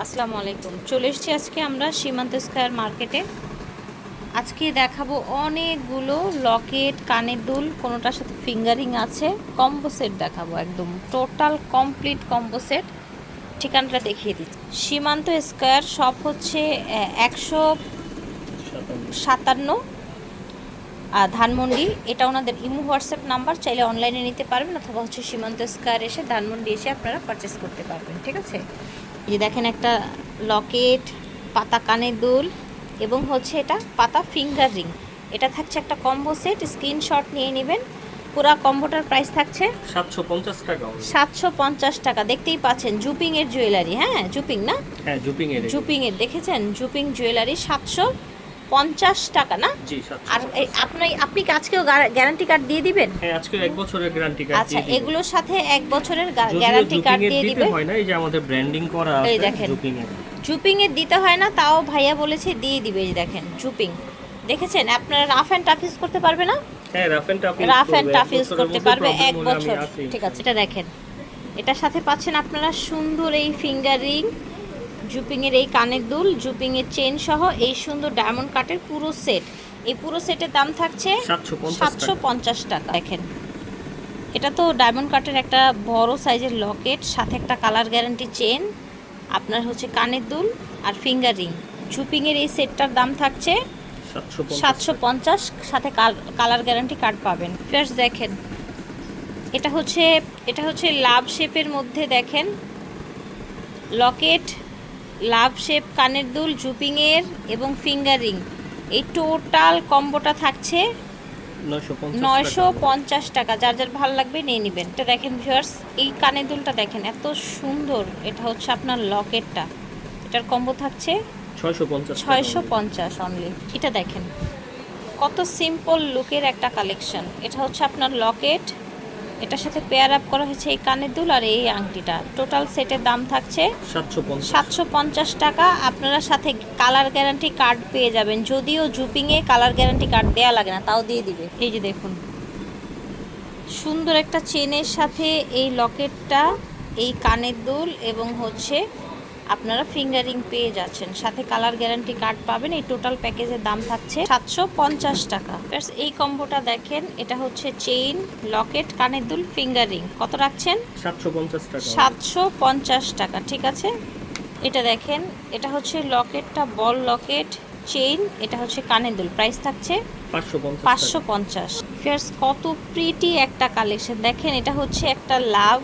আসসালামু আলাইকুম। চলে এসেছি আজকে আমরা সীমান্ত স্কোয়ার মার্কেটে। আজকে দেখাবো অনেকগুলো লকেট, কানের দুল, কোনোটার সাথে ফিঙ্গারিং আছে। কম্বো সেট দেখাবো একদম। Total complete combo set. ঠিকানাটা দেখিয়ে দিচ্ছি। সীমান্ত স্কোয়ার শপ হচ্ছে একশো সাতান্ন ধানমন্ডি। এটা ওনাদের ইমো হোয়াটসঅ্যাপ নাম্বার। চাইলে অনলাইনে নিতে পারবেন অথবা হচ্ছে সীমান্ত স্কোয়ার এসে ধানমন্ডি এসে আপনারা পারচেস করতে পারবেন। ঠিক আছে? এই যে দেখেন একটা লকেট পাতা কানের দুল এবং হচ্ছে এটা পাতা ফিঙ্গার রিং। এটা থাকছে একটা কম্বো সেট স্ক্রিনশট নিয়ে নেবেন। পুরা কম্বোটার প্রাইস থাকছে সাতশো পঞ্চাশ টাকা। সাতশো পঞ্চাশ টাকা। দেখতেই পাচ্ছেন জুপিং এর জুয়েলারি হ্যাঁ? জুপিং না? হ্যাঁ জুপিং এর। জুপিং এর দেখেছেন? জুপিং জুয়েলারি সাতশো। পঞ্চাশ টাকা না? জি আর আপনি আপনি কি আজকেও গ্যারান্টি কার্ড দিয়ে দিবেন? হ্যাঁ আজকে এক বছরের গ্যারান্টি কার্ড আচ্ছা এগুলোর সাথে এক বছরের গ্যারান্টি কার্ড দিয়ে দিবেন হয় না এই যে আমাদের ব্র্যান্ডিং করা আছে দেখেন। জুপিং এর জুপিং এর দিতে হয় না তাও ভাইয়া বলেছে দিয়ে দিবে এই দেখেন জুপিং দেখেছেন? আপনারা রাফ অ্যান্ড টাফ ইউজ করতে পারবে না? হ্যাঁ rough and tough rough and tough use করতে পারবে এক বছর। ঠিক আছে এটা দেখেন। এটার সাথে পাচ্ছেন আপনারা সুন্দর এই ফিঙ্গার রিং জুপিং এর এই কানের দুল জুপিং এর চেন সহ এই সুন্দর ডায়মন্ড কাটের পুরো সেট। এই পুরো সেটের দাম থাকছে সাতশো পঞ্চাশ টাকা। দেখেন এটা তো ডায়মন্ড কাটের একটা বড় সাইজের লকেট সাথে একটা কালার গ্যারান্টি চেন আপনার হচ্ছে কানের দুল আর ফিঙ্গার রিং। জুপিংয়ের এই সেটটার দাম থাকছে সাতশো সাতশো পঞ্চাশ সাথে কালার গ্যারান্টি কার্ড পাবেন। ফার্স্ট দেখেন এটা হচ্ছে এটা হচ্ছে লাভ শেপের মধ্যে দেখেন লকেট লাভ শেপ কানের দুল জুপিংয়ের এবং ফিঙ্গারিং এই টোটাল কম্বোটা থাকছে নয়শো পঞ্চাশ টাকা। যার যার ভালো লাগবে নিয়ে নেবেন। এটা দেখেন ভিউয়ার্স এই কানের দুলটা দেখেন এত সুন্দর। এটা হচ্ছে আপনার লকেটটা। এটার কম্বো থাকছে ছয়শো পঞ্চাশ অনলি এটা দেখেন কত সিম্পল লুকের একটা কালেকশন এটা হচ্ছে আপনার লকেট এটার সাথে পেয়ার আপ করা হয়েছে এই কানের দুল আর এই আংটিটা। টোটাল সেটের দাম থাকছে সাতশো পঞ্চাশ। টাকা। আপনারা সাথে কালার গ্যারান্টি কার্ড পেয়ে যাবেন। যদিও জুপিংয়ে কালার গ্যারান্টি কার্ড দেওয়া লাগে না তাও দিয়ে দিবে। এই যে দেখুন। সুন্দর একটা চেনের সাথে এই লকেটটা এই কানের দুল এবং হচ্ছে আপনারা ফিঙ্গারিং পেয়ে যাচ্ছেন। সাথে কালার গ্যারান্টি কার্ড পাবেন। এই টোটাল প্যাকেজের দাম থাকছে সাতশো পঞ্চাশ টাকা। এই কম্বোটা দেখেন এটা হচ্ছে চেইন লকেট কানের দুল ফিঙ্গারিং। কত রাখছেন? সাতশো পঞ্চাশ টাকা। সাতশো পঞ্চাশ টাকা ঠিক আছে? এটা দেখেন এটা হচ্ছে লকেটটা বল লকেট চেইন এটা হচ্ছে কানের দুল। প্রাইস থাকছে পাঁচশো পঞ্চাশ পাঁচশো পঞ্চাশ। ফিয়ার্স কত প্রিটি একটা কালেকশন। দেখেন এটা হচ্ছে একটা লাভ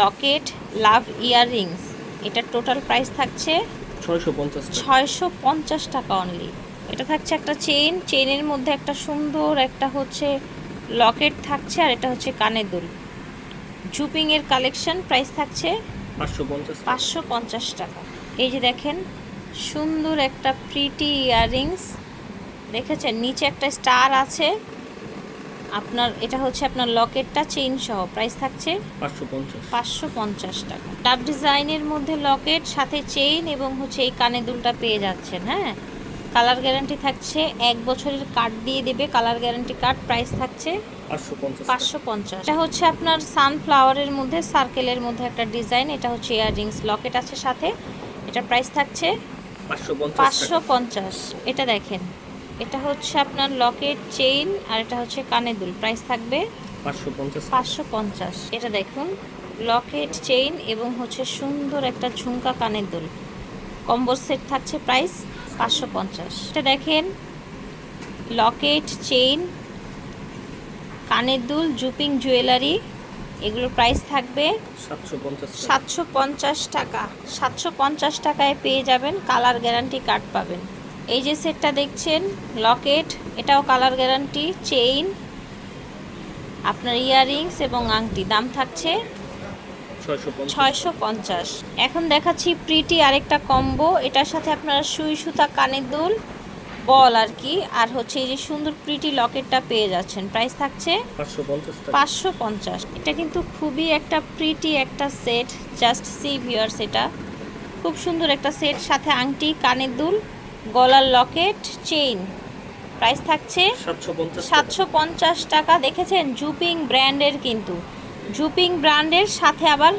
লকেট লাভ ইয়াররিংস। এটার টোটাল প্রাইস থাকছে ছয়শো পঞ্চাশ টাকা। অনলি এটা থাকছে একটা চেইন চেইনের মধ্যে একটা সুন্দর একটা হচ্ছে লকেট থাকছে আর এটা হচ্ছে কানের দুল জুপিংয়ের কালেকশন প্রাইস থাকছে পাঁচশো পঞ্চাশ টাকা। পাঁচশো পঞ্চাশ টাকা। এই যে দেখেন সুন্দর একটা প্রিটি ইয়াররিংস দেখেছেন? নিচে একটা স্টার আছে। আপনার এটা হচ্ছে আপনার লকেটটা চেইন সহ। প্রাইস থাকছে পাঁচশো পঞ্চাশ। টাকা। ডাব ডিজাইনের মধ্যে লকেট সাথে চেইন এবং হচ্ছে এই কানে দুলটা পেয়ে যাচ্ছেন হ্যাঁ? কালার গ্যারান্টি থাকছে এক বছরের কার্ড দিয়ে দেবে কালার গ্যারান্টি কার্ড প্রাইস থাকছে পাঁচশো পঞ্চাশ এটা হচ্ছে আপনার সানফ্লাওয়ারের মধ্যে সার্কেলের মধ্যে একটা ডিজাইন এটা হচ্ছে ইয়াররিংস লকেট আছে সাথে এটা প্রাইস থাকছে পাঁচশো। পঞ্চাশ। এটা দেখেন। এটা হচ্ছে আপনার লকেট চেইন আর এটা হচ্ছে কানের দুল। প্রাইস থাকবে পাঁচশো পঞ্চাশ। এটা দেখুন লকেট চেইন এবং হচ্ছে সুন্দর একটা ঝুমকা কানের দুল। কম্বো সেট থাকছে প্রাইস পাঁচশো পঞ্চাশ। এটা দেখেন লকেট চেইন কানের দুল জুপিং জুয়েলারি এগুলোর প্রাইস থাকবে সাতশো পঞ্চাশ টাকা। সাতশো পঞ্চাশ টাকা। সাতশো পঞ্চাশ টাকায় পেয়ে যাবেন কালার গ্যারান্টি কার্ড পাবেন। এই যে সেটটা দেখছেন লকেট এটাও কালার গ্যারান্টি চেইন আপনার ইয়াররিংস এবং আংটি দাম থাকছে ছয়শো পঞ্চাশ। এখন দেখাচ্ছি প্রিটি আরেকটা কম্বো এটার সাথে আপনারা সুই সুতা কানের দুল বল আর কি আর হচ্ছে এই যে সুন্দর প্রিটি লকেটটা পেয়ে যাচ্ছেন। প্রাইস থাকছে পাঁচশো পঞ্চাশ। এটা কিন্তু খুবই একটা প্রিটি একটা সেট জাস্ট সি ভিউয়ার্স এটা। খুব সুন্দর একটা সেট সাথে আংটি কানের দুল গলার লকেট চেইন। প্রাইস থাকছে সাতশো পঞ্চাশ টাকা। দেখেছেন জুপিং ব্র্যান্ডের কিন্তু। জুপিং ব্র্যান্ডের সাথে আবার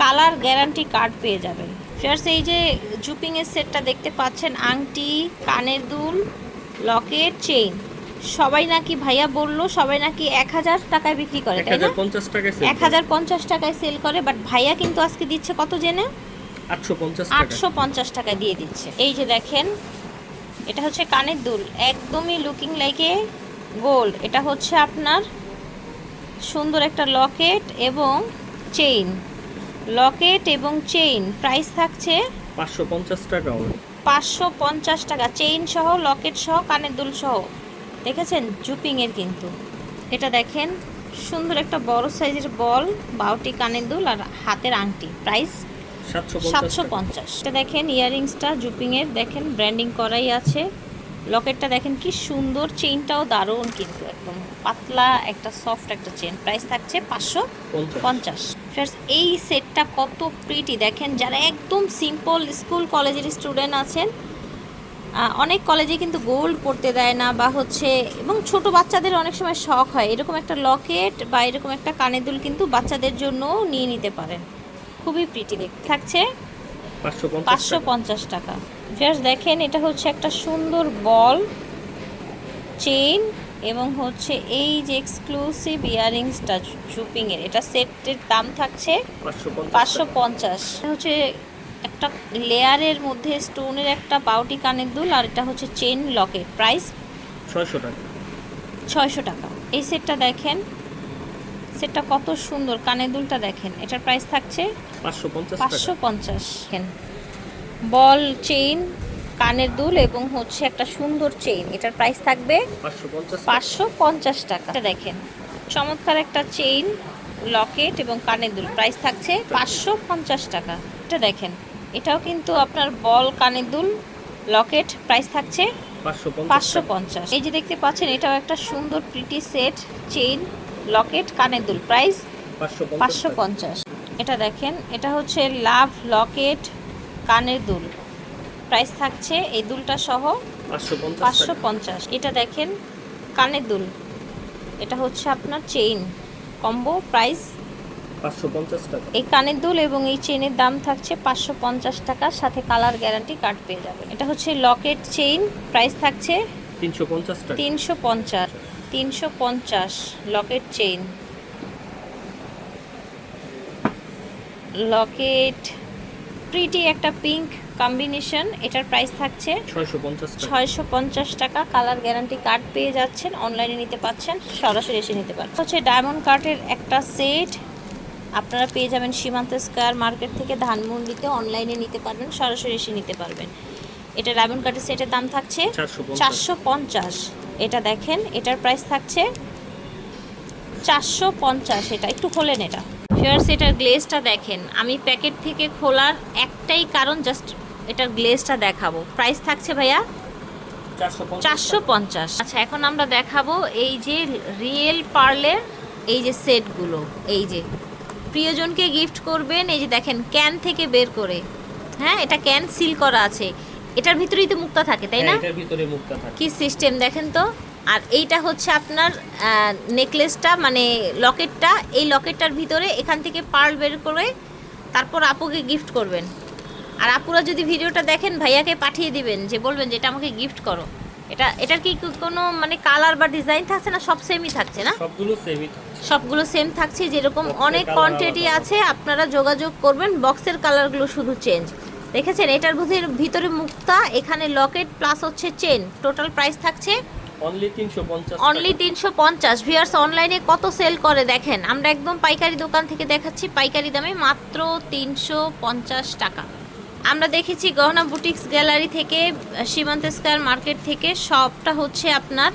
কালার গ্যারান্টি কার্ড পেয়ে যাবেন। ফিয়ার্স এই যে জুপিংয়ের সেটটা দেখতে পাচ্ছেন আংটি কানের দুল লকেট চেইন। সবাই নাকি ভাইয়া বলল সবাই নাকি এক হাজার টাকায় বিক্রি করে তাই না? এক হাজার পঞ্চাশ টাকায় সেল করে। বাট ভাইয়া কিন্তু আজকে দিচ্ছে কত জেনে? আটশো পঞ্চাশ টাকা। দিয়ে দিচ্ছে। এই যে দেখেন এটা হচ্ছে কানের দুল একদমই লুকিং লাইকে গোল্ড এটা হচ্ছে আপনার সুন্দর একটা লকেট এবং চেইন লকেট এবং চেইন প্রাইস থাকছে পাঁচশো পঞ্চাশ টাকা পাঁচশো পঞ্চাশ টাকা। চেইন সহ লকেট সহ কানের দুল সহ। দেখেছেন? জুপিংয়ের কিন্তু। এটা দেখেন সুন্দর একটা বড় সাইজের বল বাউটি কানের দুল আর হাতের আংটি। প্রাইস সাতশো পঞ্চাশ। এটা দেখেন ইয়ারিংসটা জুপিংয়ের দেখেন ব্র্যান্ডিং করাই আছে। লকেটটা দেখেন কি সুন্দর চেইনটাও দারুণ কিন্তু একদম। পাতলা একটা সফট একটা চেন প্রাইস থাকছে পাঁচশো পঞ্চাশ। First, এই সেটটা কত প্রিটি দেখেন যারা একদম সিম্পল স্কুল কলেজের স্টুডেন্ট আছেন অনেক কলেজে কিন্তু গোল্ড পড়তে দেয় না বা হচ্ছে এবং ছোট বাচ্চাদের অনেক সময় শখ হয়। এরকম একটা লকেট বা এরকম একটা কানের দুল কিন্তু বাচ্চাদের জন্য নিয়ে নিতে পারেন। খুবই প্রিটি দেখতে। থাকছে পাঁচশো পঞ্চাশ টাকা। জাস্ট দেখেন এটা হচ্ছে একটা সুন্দর বল চেইন এবং হচ্ছে এই যে এক্সক্লুসিভ ইয়ারিংসটা চুপিংয়ের এটা সেটের দাম থাকছে পাঁচশো পঞ্চাশ হচ্ছে একটা লেয়ারের মধ্যে স্টোনের একটা পাউটি কানের দুল আর এটা হচ্ছে চেন লকেট প্রাইস ছয়শো টাকা। ছয়শো টাকা। এই সেটটা দেখেন সেটটা কত সুন্দর কানের দুলটা দেখেন এটার প্রাইস থাকছে পাঁচশো পঞ্চাশ বল চেইন কানের দুল এবং হচ্ছে একটা সুন্দর চেইন এটার প্রাইস থাকবে পাঁচশো পঞ্চাশ টাকা। দেখেন চমৎকার একটা চেইন লকেট এবং কানের দুল প্রাইস থাকছে পাঁচশো পঞ্চাশ টাকা। এটা দেখেন এটাও কিন্তু আপনার বল কানের দুল লকেট প্রাইস থাকছে পাঁচশো। পঞ্চাশ এই যে দেখতে পাচ্ছেন এটাও একটা সুন্দর প্রিটি সেট চেইন লকেট কানের দুল প্রাইস পাঁচশো পঞ্চাশ এটা দেখেন এটা হচ্ছে লাভ লকেট কানের দুল। প্রাইস থাকছে এই দুলটা সহ পাঁচশো পঞ্চাশ এটা দেখেন কানের দুল। এটা হচ্ছে আপনার চেইন কম্বো প্রাইস এই কানের দুল এবং এই চেনের দাম থাকছে পাঁচশো পঞ্চাশ টাকা সাথে কালার গ্যারান্টি কার্ড পেয়ে যাবেন। এটা হচ্ছে লকেট চেইন প্রাইস থাকছে তিনশো পঞ্চাশ তিনশো পঞ্চাশ। তিনশো পঞ্চাশ লকেট চেইন। লকেট প্রিটি একটা পিঙ্ক কম্বিনেশন এটার প্রাইস থাকছে ছয়শো পঞ্চাশ টাকা। কালার গ্যারান্টি কার্ড পেয়ে যাচ্ছেন অনলাইনে নিতে পাচ্ছেন সরাসরি এসে নিতে পারছেন হচ্ছে ডায়মন্ড কার্ডের একটা সেট আপনারা পেয়ে যাবেন সীমান্ত স্কয়ার মার্কেট থেকে ধানমন্ডিতে অনলাইনে নিতে পারবেন সরাসরি এসে নিতে পারবেন। এটা ডায়মন্ড কার্ডের সেটের দাম থাকছে চারশো পঞ্চাশ। এটা দেখেন এটার প্রাইস থাকছে চারশো পঞ্চাশ। এটা একটু খোলেন এটা। ফিয়ার্স এটার গ্লেজটা দেখেন। আমি প্যাকেট থেকে খোলার একটাই কারণ জাস্ট এটার গ্লেজটা দেখাবো। প্রাইস থাকছে ভাইয়া চারশো পঞ্চাশ। আচ্ছা এখন আমরা দেখাবো এই যে রিয়েল পার্লের এই যে সেটগুলো এই যে। প্রিয়জনকে গিফট করবেন এই যে দেখেন ক্যান থেকে বের করে। হ্যাঁ এটা ক্যান সিল করা আছে। এটার ভিতরেই তো মুক্তা থাকে তাই না? হ্যাঁ, এটার ভিতরে মুক্তা থাকে। কি সিস্টেম দেখেন তো? আর এইটা হচ্ছে আপনার নেকলেসটা মানে লকেটটা এই লকেটটার ভিতরে এখান থেকে পার্ল বের করে তারপর আপুকে গিফট করবেন। আর আপুরা যদি ভিডিওটা দেখেন ভাইয়াকে পাঠিয়ে দিবেন যে বলবেন যে এটা আমাকে গিফট করো। এটা এটার কি কোনো মানে কালার বা ডিজাইন থাকছে না সব সেমই থাকছে না? সবগুলো সেমই সবগুলো সেম থাকছে যেরকম অনেক কোয়ান্টিটি আছে আপনারা যোগাযোগ করবেন বক্সের কালারগুলো শুধু চেঞ্জ দেখেছেন এটার ভিতরে ভিতরে মুক্তা এখানে লকেট প্লাস হচ্ছে চেন টোটাল প্রাইস থাকছে অনলি তিনশো পঞ্চাশ ভিয়ার্স অনলাইনে কত সেল করে দেখেন? আমরা একদম পাইকারি দোকান থেকে দেখাচ্ছি পাইকারি দামে মাত্র তিনশো পঞ্চাশ টাকা। আমরা দেখেছি গহনা বুটিক্স গ্যালারি থেকে সীমান্ত স্কয়ার মার্কেট থেকে সবটা হচ্ছে আপনার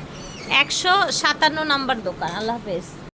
একশো সাতান্ন নাম্বার দোকান। আল্লাহ হাফেজ।